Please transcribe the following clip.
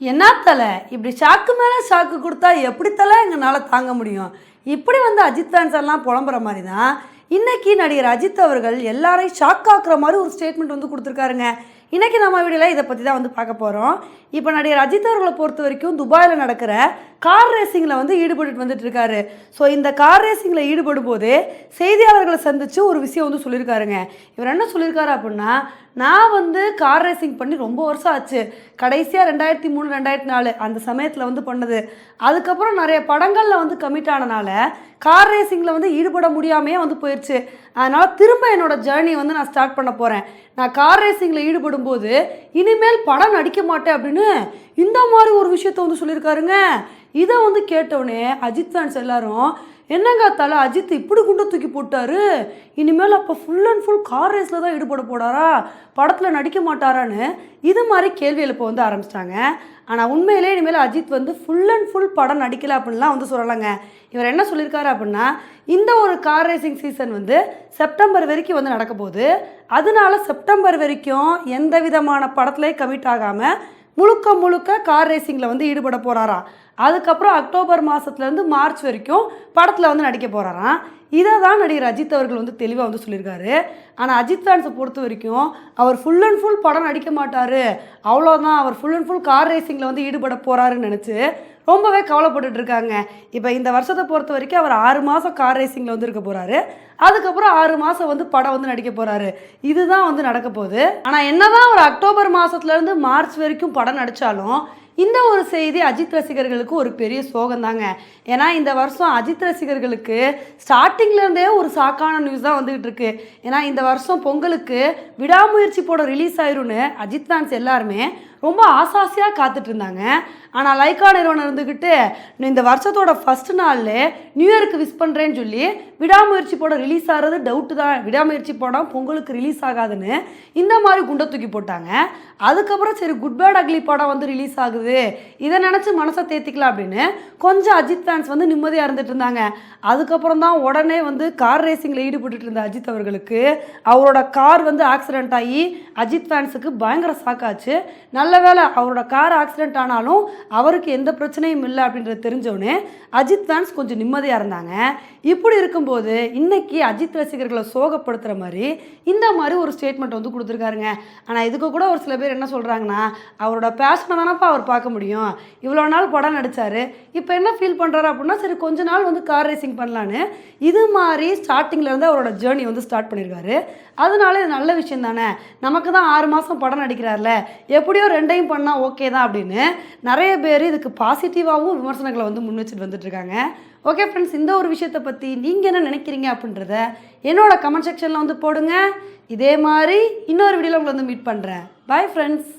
என்ன தலை? இப்படி ஷாக்கு மேலே ஷாக்கு கொடுத்தா எப்படி தலை எங்களால் தாங்க முடியும்? இப்படி வந்து அஜித் ஃபேன்ஸ் எல்லாம் புலம்புற மாதிரி தான் இன்னைக்கு நடிகர் அஜித் அவர்கள் எல்லாரையும் ஷாக் ஆக்குற மாதிரி ஒரு ஸ்டேட்மெண்ட் வந்து கொடுத்துருக்காருங்க. இன்றைக்கி நம்ம வீடியோவில் இதை பற்றி தான் வந்து பார்க்க போகிறோம் இப்போ நடிகர் அஜித் அவர்களை பொறுத்த வரைக்கும் துபாயில் நடக்கிற கார் ரேசிங்கில் வந்து ஈடுபட்டு வந்துட்டு இருக்காரு. ஸோ இந்த கார் ரேசிங்கில் ஈடுபடும் போது செய்தியாளர்களை சந்தித்து ஒரு விஷயம் வந்து சொல்லியிருக்காருங்க. இவர் என்ன சொல்லியிருக்காரு அப்படின்னா நான் வந்து கார் ரேசிங் பண்ணி ரொம்ப வருஷம் ஆச்சு. கடைசியாக ரெண்டாயிரத்தி மூணு ரெண்டாயிரத்தி நாலு அந்த சமயத்தில் வந்து பண்ணது. அதுக்கப்புறம் நிறைய படங்களில் வந்து கமிட் ஆனனால கார் ரேசிங்கில் வந்து ஈடுபட முடியாமையே வந்து போயிடுச்சு அதனால் திரும்ப என்னோட ஜேர்னி வந்து நான் ஸ்டார்ட் பண்ண போகிறேன் நான் கார் ரேசிங்கில் ஈடுபடும் போது இனிமேல் படம் நடிக்க மாட்டேன் அப்படின்னு இந்த மாதிரி ஒரு விஷயத்த வந்து சொல்லியிருக்காருங்க. இதை வந்து கேட்டவுடனே அஜித் ஃபேன்ஸ் எல்லாரும் என்னங்க தலை அஜித் இப்படி குண்டை தூக்கி போட்டாரு? இனிமேல் அப்போ ஃபுல் அண்ட் ஃபுல் கார் ரேஸில் தான் ஈடுபட போடாரா படத்தில் நடிக்க மாட்டாரான்னு? இது மாதிரி கேள்வி எழுப்ப வந்து ஆரம்பிச்சிட்டாங்க. ஆனால் உண்மையிலே இனிமேல் அஜித் வந்து ஃபுல் அண்ட் ஃபுல் படம் நடிக்கல அப்படின்லாம் வந்து சொல்லலைங்க. இவர் என்ன சொல்லியிருக்காரு அப்படின்னா இந்த ஒரு கார் ரேசிங் சீசன் வந்து செப்டம்பர் வரைக்கும் வந்து நடக்க போகுது. அதனால செப்டம்பர் வரைக்கும் எந்த விதமான படத்துலேயும் கமிட் ஆகாமல் முழுக்க முழுக்க கார் ரேசிங்கில் வந்து ஈடுபட போகிறாராம் அதுக்கப்புறம் அக்டோபர் மாதத்துலேருந்து மார்ச் வரைக்கும் படத்தில் வந்து நடிக்க போகிறாராம் இதை தான் நடிகர் அஜித் அவர்கள் வந்து தெளிவாக வந்து சொல்லியிருக்காரு. ஆனால் அஜித் ஃபேன்ஸை பொறுத்த வரைக்கும் அவர் ஃபுல் அண்ட் ஃபுல் படம் நடிக்க மாட்டார். அவ்வளோதான் அவர் ஃபுல் அண்ட் ஃபுல் கார் ரேசிங்கில் வந்து ஈடுபட போகிறாருன்னு நினச்சி ரொம்பவே கவலைப்பட்டுட்டு இருக்காங்க. இப்போ இந்த வருஷத்தை பொறுத்த வரைக்கும் அவர் ஆறு மாதம் கார் ரேசிங்கில் வந்து இருக்க போகிறாரு அதுக்கப்புறம் ஆறு மாதம் வந்து படம் வந்து நடிக்க போகிறாரு இதுதான் வந்து நடக்க போகுது. ஆனால் என்னதான் ஒரு அக்டோபர் மாதத்துலேருந்து மார்ச் வரைக்கும் படம் நடித்தாலும் இந்த ஒரு செய்தி அஜித் ரசிகர்களுக்கு ஒரு பெரிய சோகம் தாங்க ஏன்னா இந்த வருஷம் அஜித் ரசிகர்களுக்கு ஸ்டார்டிங்லேருந்தே ஒரு சாக்கான நியூஸ் தான் வந்துகிட்டு இருக்கு. ஏன்னா இந்த வருஷம் பொங்கலுக்கு விடாமுயற்சி போட ரிலீஸ் ஆயிரும்னு அஜித் ஃபேன்ஸ் எல்லாருமே ரொம்ப ஆசாசியாக காத்துட்டு இருந்தாங்க ஆனால் லைக்கா நிறுவனம் இருந்துக்கிட்டு இந்த வருஷத்தோட ஃபர்ஸ்ட் நாளில் நியூ இயருக்கு விஷ் பண்ணுறேன்னு சொல்லி விடாமுயற்சி போட ரிலீஸ் ஆகிறது டவுட்டு தான். விடாமுயற்சி படம் பொங்கலுக்கு ரிலீஸ் ஆகாதுன்னு இந்த மாதிரி குண்டை தூக்கி போட்டாங்க. அதுக்கப்புறம் சரி குட் பேட் அக்லி படம் வந்து ரிலீஸ் ஆகுது. இதை நினச்சி மனசை தேத்திக்கலாம் அப்படின்னு கொஞ்சம் அஜித் ஃபேன்ஸ் வந்து நிம்மதியாக இருந்துட்டு இருந்தாங்க அதுக்கப்புறம் தான் உடனே வந்து கார் ரேசிங்கில் ஈடுபட்டு இருந்த அஜித் அவர்களுக்கு அவரோட கார் வந்து ஆக்சிடென்ட் ஆகி அஜித் ஃபேன்ஸுக்கு பயங்கர சாக்காச்சு நல்ல நல்ல வேலை அவரோட கார் ஆக்சிடென்ட் ஆனாலும் அவருக்கு எந்த பிரச்சனையும் இல்லை அப்படின்றது தெரிஞ்சோடனே அஜித் ஃபேன்ஸ் கொஞ்சம் நிம்மதியாக இருந்தாங்க. இப்படி இருக்கும்போது இன்னைக்கு அஜித் ரசிகர்களை சோகப்படுத்துகிற மாதிரி இந்த மாதிரி ஒரு ஸ்டேட்மெண்ட் வந்து கொடுத்துருக்காருங்க. ஆனால் இதுக்கு கூட ஒரு சில பேர் என்ன சொல்கிறாங்கன்னா அவரோட பேஷனை தானப்பா அவர் பார்க்க முடியும். இவ்வளோ நாள் படம் நடித்தார் இப்போ என்ன ஃபீல் பண்ணுறாரு அப்படின்னா சரி கொஞ்ச நாள் வந்து கார் ரேசிங் பண்ணலான்னு இது மாதிரி ஸ்டார்டிங்லேருந்து அவரோட ஜேர்னி வந்து ஸ்டார்ட் பண்ணியிருக்காரு அதனால இது நல்ல விஷயம் தானே. நமக்கு தான் ஆறு மாதம் படம் நடிக்கிறார்ல. எப்படியோ ரெண்டையும் பண்ணால் ஓகே தான் அப்படின்னு நிறைய பேர் இதுக்கு பாசிட்டிவாகவும் விமர்சனங்களை வந்து முன் வச்சுட்டு வந்துட்டுருக்காங்க. ஓகே ஃப்ரெண்ட்ஸ் இந்த ஒரு விஷயத்தை பற்றி நீங்கள் என்ன நினைக்கிறீங்க அப்படின்றத என்னோட கமெண்ட் செக்ஷனில் வந்து போடுங்க. இதே மாதிரி இன்னொரு வீடியோவில் உங்களை வந்து மீட் பண்ணுறேன் பாய் ஃப்ரெண்ட்ஸ்